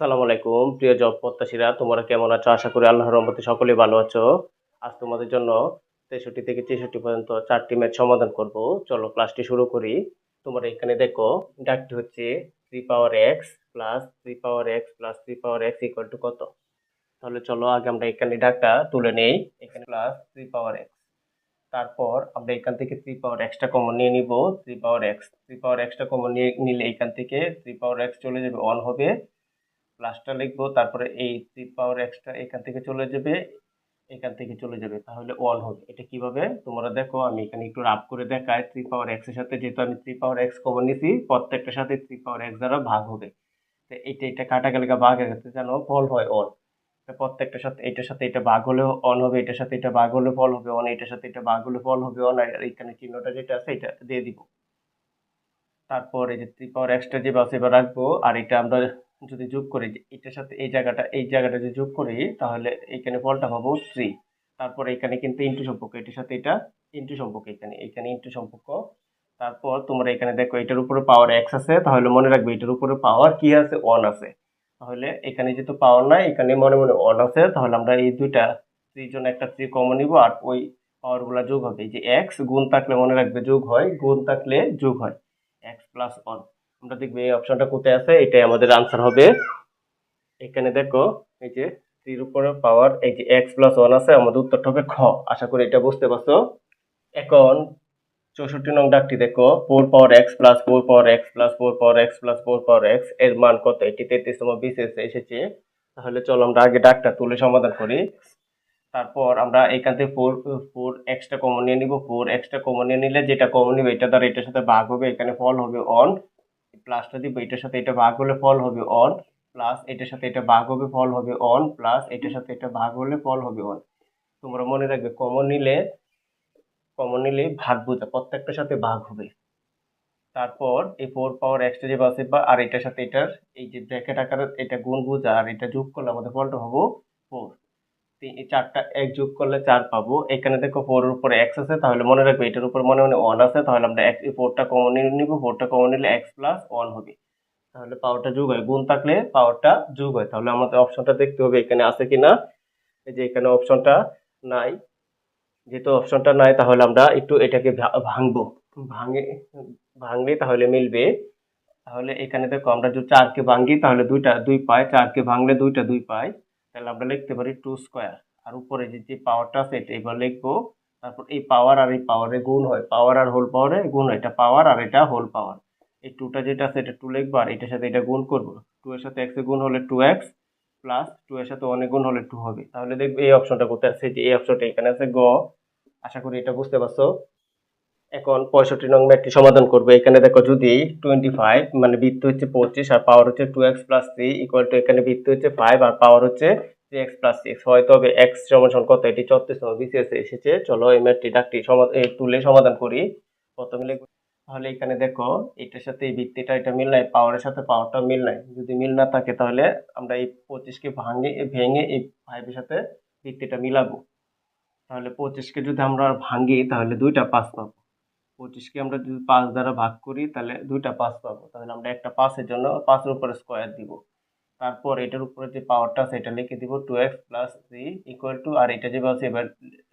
আসসালামু আলাইকুম। প্রিয় জব প্রত্যাশীরা, তোমরা কেমন আছো? আশা করি আল্লাহর রহমতে সকলেই ভালো আছো। আজ তোমাদের জন্য তেষট্টি থেকে ছেষট্টি পর্যন্ত চারটি ম্যাচ সমাধান করব। চলো ক্লাসটি শুরু করি। তোমরা এখানে দেখো ডাকটি হচ্ছে three power x plus three power x plus three power x equal to কত? তাহলে চলো আগে আমরা এখানে ডাকটা তুলে নেই। এখানে প্লাস থ্রি পাওয়ার এক্স তারপর আমরা এখান থেকে থ্রি পাওয়ার এক্সটা কমন নিয়ে নিব। Three power x three power extra common নিয়ে নিলে এখান থেকে থ্রি পাওয়ার এক্স চলে যাবে অন হবে। প্লাসটা লিখব, তারপরে এই থ্রি পাওয়ার এক্সটা এখান থেকে চলে যাবে, এখান থেকে চলে যাবে, তাহলে ওয়ান হবে। এটা কীভাবে? তোমরা দেখো, আমি এখানে একটু রাফ করে দেখাই। থ্রি পাওয়ার এক্সের সাথে যেহেতু আমি থ্রি পাওয়ার এক্স কমন নিছি, প্রত্যেকটার সাথে থ্রি পাওয়ার এক্স দ্বারা ভাগ হবে। তো এটা এটা কাটা গেলে ভাগ গেছে, জানো ফল হয় অন প্রত্যেকটার সাথে এটার সাথে এটা ভাগ হলেও অন হবে, এটার সাথে এটা ভাগ হলে ফল হবে অন এটার সাথে এটা ভাগ হলে ফল হবে অন আর এখানে চিহ্নটা যেটা আছে, এটা দিয়ে দিব। তারপর এই যে থ্রি পাওয়ার এক্সট্রা যে বাস এবার রাখব, আর এটা আমরা যদি যোগ করি এটার সাথে এই জায়গাটা এই জায়গাটা যদি যোগ করি, তাহলে এখানে ফলটা পাবো থ্রি তারপর এখানে কিন্তু ইন্টু সম্পর্ক, এটার সাথে এটা ইন্টু সম্পর্ক, এখানে এখানে ইন্টু সম্পর্ক। তারপর তোমরা এখানে দেখো, এটার উপরে পাওয়ার এক্স আছে, তাহলে মনে রাখবে এটার উপরে পাওয়ার কি আছে? ওয়ান আছে। তাহলে এখানে যেহেতু পাওয়ার নাই, এখানে মনে মনে ওয়ান আছে, তাহলে আমরা এই দুইটা থ্রির জন্য একটা থ্রি কমন নিব, আর ওই পাওয়ারগুলো যোগ হবে। যে এক্স গুণ থাকলে মনে রাখবে যোগ হয়, গুণ থাকলে যোগ হয়। এক্স প্লাস ওয়ান আমরা দেখব এই অপশনটা কোথায় আছে, এটাই আমাদের আনসার হবে। এখানে দেখো, এই যে থ্রির উপরে পাওয়ার এই যে এক্স প্লাস ওয়ান আছে, আমাদের উত্তরটা হবে খ। আশা করি এটা বুঝতে পারছ। এখন চৌষট্টি নং ডাকটি দেখো four power x plus four power x plus four power x plus four power এক্সের মান কত? এটি তেত্রিশতম বিশেষ এসেছে। তাহলে চলো আমরা আগে ডাকটা তুলে সমাধান করি। তারপর আমরা এখান থেকে ফোর ফোর এক্সট্রা কমন নিয়ে নিব। ফোর এক্সট্রা কমন নিয়ে নিলে যেটা কমন নিবে এটা দ্বারা এটার সাথে ভাগ হবে, এখানে ফল হবে অন প্লাসটা দিব এটার সাথে এটা ভাগ হলে ফল হবে অন প্লাস এটার সাথে এটা ভাগ হবে ফল হবে অন প্লাস এটার সাথে এটা ভাগ হলে ফল হবে অন তোমরা মনে রাখবে কমন নিলে কমন নিলে ভাগ বোঝা, প্রত্যেকটার সাথে ভাগ হবে। তারপর এই ফোর পাওয়ার এক্সট্রা যে বাসে বা, আর এটার সাথে এটার এই যে ব্র্যাকেট আকারে এটা গুণ বোঝা, আর এটা যোগ করলে আমাদের ফলটা হব ফোর চারটা, এক যোগ করলে চার পাবো। এখানে দেখো ফোর এর উপরে এক্স আছে, তাহলে মনে রাখবে এটার উপর মনে মনে ওয়ান আছে, তাহলে আমরা এক্স ফোরটা কমন নিব ফোরটা কমন নিলে এক্স প্লাস ওয়ান হবে। তাহলে পাওয়ারটা যোগ হয়। গুণ থাকলে পাওয়ারটা যোগ হয়। তাহলে আমাদের অপশনটা দেখতে হবে এখানে আছে কি না এই যে এখানে অপশনটা নাই। যেহেতু অপশনটা নাই, তাহলে আমরা একটু এটাকে ভাঙবো। ভাঙে, ভাঙলে তাহলে মিলবে। তাহলে এখানে দেখো আমরা যদি চারকে ভাঙি, তাহলে দুইটা, দুই পাই। চারকে ভাঙলে দুইটা, দুই পাই। তাহলে আমরা লিখতে পারি টু স্কোয়ার আর উপরে যে যে পাওয়ারটা আছে, এটা এবার লিখব। তারপর এই পাওয়ার আর এই পাওয়ারে গুণ হয়। পাওয়ার আর হোল পাওয়ারে গুণ হয়। এটা পাওয়ার আর এটা হোল পাওয়ার এই টুটা যেটা আছে, এটা টু লিখব। আর এটার সাথে এটা গুণ করব। টু এর সাথে এক্স গুণ হলে টু এক্স প্লাস টু এর সাথে অনেক গুণ হলে টু হবে। তাহলে দেখবে এই অপশনটা কোথায় আছে। যে, এই অপশনটা এখানে আছে, গ। আশা করি এটা বুঝতে পারছ। এখন পঁয়ষট্টি নং ম্যাথটি সমাধান করব। এখানে দেখো যদি টোয়েন্টি ফাইভ মানে বৃত্ত হচ্ছে পঁচিশ আর পাওয়ার হচ্ছে two x plus three equal to এখানে বৃত্ত হচ্ছে ফাইভ আর পাওয়ার হচ্ছে থ্রি এক্স প্লাস সিক্স হয় তবে এক্স সমান কত এটি চত্রিশতম বিসিএস এসেছে। চলো এই ম্যাথটি ডাকটি সমাধান তুলে সমাধান করি। প্রথমে লিখব, তাহলে এখানে দেখো এটার সাথে এই বৃত্তিটা, এটা মিল নাই পাওয়ারের সাথে পাওয়ারটা মিল নাই। যদি মিল না থাকে তাহলে আমরা এই পঁচিশকে ভাঙে, ভেঙে এই ফাইভের সাথে বৃত্তিটা মিলাবো। তাহলে পঁচিশকে যদি আমরা ভাঙি, তাহলে দুইটা পাঁচ পাবো। পঁচিশকে আমরা যদি পাঁচ দ্বারা ভাগ করি, তাহলে দুইটা পাঁচ পাবো। তাহলে আমরা একটা পাঁচের জন্য পাঁচের উপরে স্কোয়ার দিব। তারপর এটার উপরে যে পাওয়ারটা আছে, এটা লিখে দিব two x plus three equal to আর এটা যেভাবে আছে এবার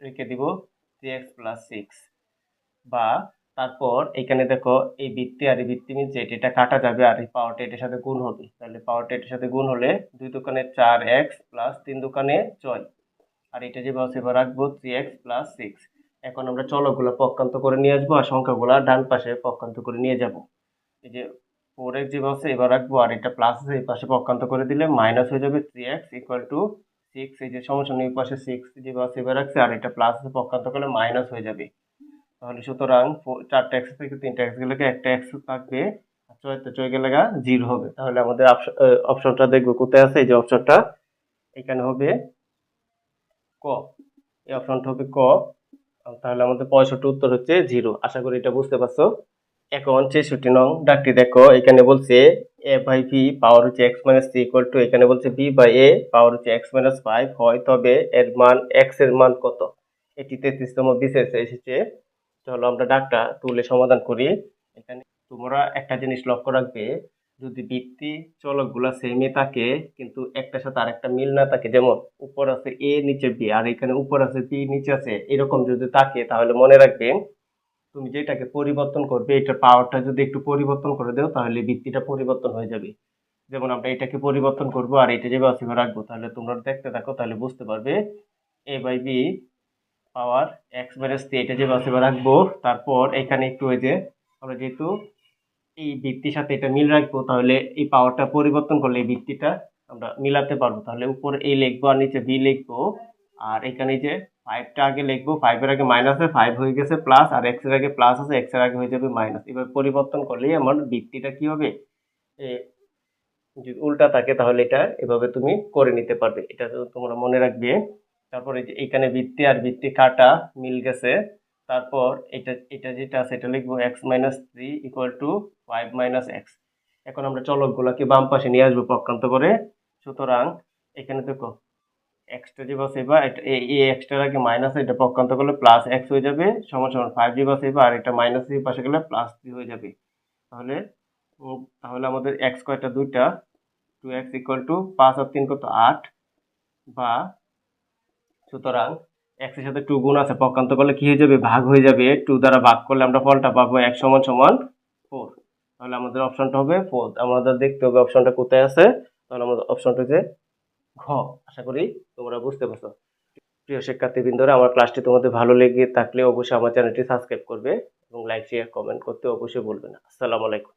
লিখে দিব থ্রি এক্স প্লাস সিক্স বা তারপর এখানে দেখো, এই বৃত্তি আর এই বৃত্তি মিলছে, এটা এটা কাটা যাবে আর এই পাওয়ারটা এটার সাথে গুণ হবে। তাহলে পাওয়ারটা এটার সাথে গুণ হলে দুই দোকানে চার এক্স প্লাস তিন দোকানে ছয়। আর এটা যেভাবে আছে এবার রাখব থ্রি এক্স প্লাস সিক্স এখন আমরা চলকগুলো পক্ষান্ত করে নিয়ে আসব আর সংখ্যাগুলো ডান পাশে পক্ষান্ত করে নিয়ে যাব। এই যে ফোর এক্স যেভাবে আছে, এবার রাখব আর এটা প্লাস আছে এই পাশে পক্ষান্ত করে দিলে মাইনাস হয়ে যাবে three x equal to six এই যে সমস্যা এই পাশে সিক্স যেভাবে আছে, এবার রাখছে আর এটা প্লাস আছে পক্ষান্ত করলে মাইনাস হয়ে যাবে। তাহলে সুতরাং চারটা এক্স থেকে তিনটা এক্স গেলে একটা এক্স থাকবে? আর ছয়তে ছয় গেলে জিরো হবে। তাহলে আমাদের অপশনটা দেখব কোথায় আছে, এই যে অপশনটা এখানে হবে ক। এই অপশনটা হবে ক। তাহলে আমাদের পঁয়ষট্টি উত্তর হচ্ছে জিরো। আশা করি এটা বুঝতে পারছ। এখন ছেষট্টি নং ডাকটি দেখো, এখানে বলছে এ বাই ভি পাওয়ার হচ্ছে x minus three equal to এখানে বলছে বি বাই এ পাওয়ার হচ্ছে এক্স মাইনাস ফাইভ হয়, তবে এর মান এক্সের মান কত? এটি তেত্রিশতম বিশেষ এসেছে। চলো আমরা ডাকটা তুলে সমাধান করি। এখানে তোমরা একটা জিনিস লক্ষ্য রাখবে যদি ভিত্তি চলকগুলা সেমই থাকে, কিন্তু একটার সাথে আরেকটা মিল না থাকে, যেমন উপর আছে এ নিচে বি আর এখানে উপর আছে বি নিচে আছে এরকম যদি থাকে, তাহলে মনে রাখবেন তুমি যেটাকে পরিবর্তন করবে, এটার পাওয়ারটা যদি একটু পরিবর্তন করে দাও, তাহলে ভিত্তিটা পরিবর্তন হয়ে যাবে। যেমন আমরা এটাকে পরিবর্তন করব আর এটা যেভাবে আছে রাখব, তাহলে তোমরা দেখতে থাকো, তাহলে বুঝতে পারবে a by b power x minus এটা যেভাবে আছে রাখব, তারপর এখানে একটু ওই যে, আমরা যেহেতু এই ভিত্তির সাথে এটা মিল রাখব, তাহলে এই পাওয়ারটা পরিবর্তন করলে এই ভিত্তিটা আমরা মিলাতে পারব। তাহলে উপরে এই লিখব আর নিচে বি লিখব। আর এখানে যে ফাইভটা আগে লিখব ফাইভের আগে মাইনাস ফাইভ হয়ে গেছে প্লাস আর এক্সের আগে প্লাস আছে এক্সের আগে হয়ে যাবে মাইনাস এবার পরিবর্তন করলেই আমার ভিত্তিটা কি হবে? যদি উল্টা থাকে তাহলে এটা এভাবে তুমি করে নিতে পারবে। এটা তোমরা মনে রাখবে। তারপরে যে এখানে ভিত্তি আর ভিত্তি কাটা মিল গেছে। তারপর এটা এটা যেটা আছে, এটা লিখব x minus three equal to five minus x এখন আমরা চলকগুলোকে বাম পাশে নিয়ে আসব পক্ষান্ত করে। সুতরাং এখানে দেখো এক্সটা যে বসে বা এই এক্সটার আগে মাইনাস এটা পক্ষান্ত করলে প্লাস এক্স হয়ে যাবে, সমান সমান ফাইভ জি বসে বা আর এটা মাইনাস থ্রি পাশে গেলে প্লাস থ্রি হয়ে যাবে। তাহলে তাহলে আমাদের এক্স কয়টা? দুইটা। টু এক্স ইকুয়াল টু পাঁচ আর তিন কত? আট। বা সুতরাং এক্সের সাথে টু গুণ আছে পক্ষান্ত করলে কি হয়ে যাবে? ভাগ হয়ে যাবে। টু দ্বারা ভাগ করলে আমরা ফলটা পাবো এক সমান সমান ফোর তাহলে আমাদের অপশনটা হবে ফোর আমাদের দেখতে হবে অপশনটা কোথায় আছে। তাহলে আমাদের অপশনটা হচ্ছে ঘ। আশা করি তোমরা বুঝতে পারছ। প্রিয় শিক্ষার্থীবৃন্দরা, আমার ক্লাসটি তোমাদের ভালো লেগে থাকলে অবশ্যই আমার চ্যানেলটি সাবস্ক্রাইব করবে এবং লাইক শেয়ার কমেন্ট করতে অবশ্যই বলবে না। আসসালামু আলাইকুম।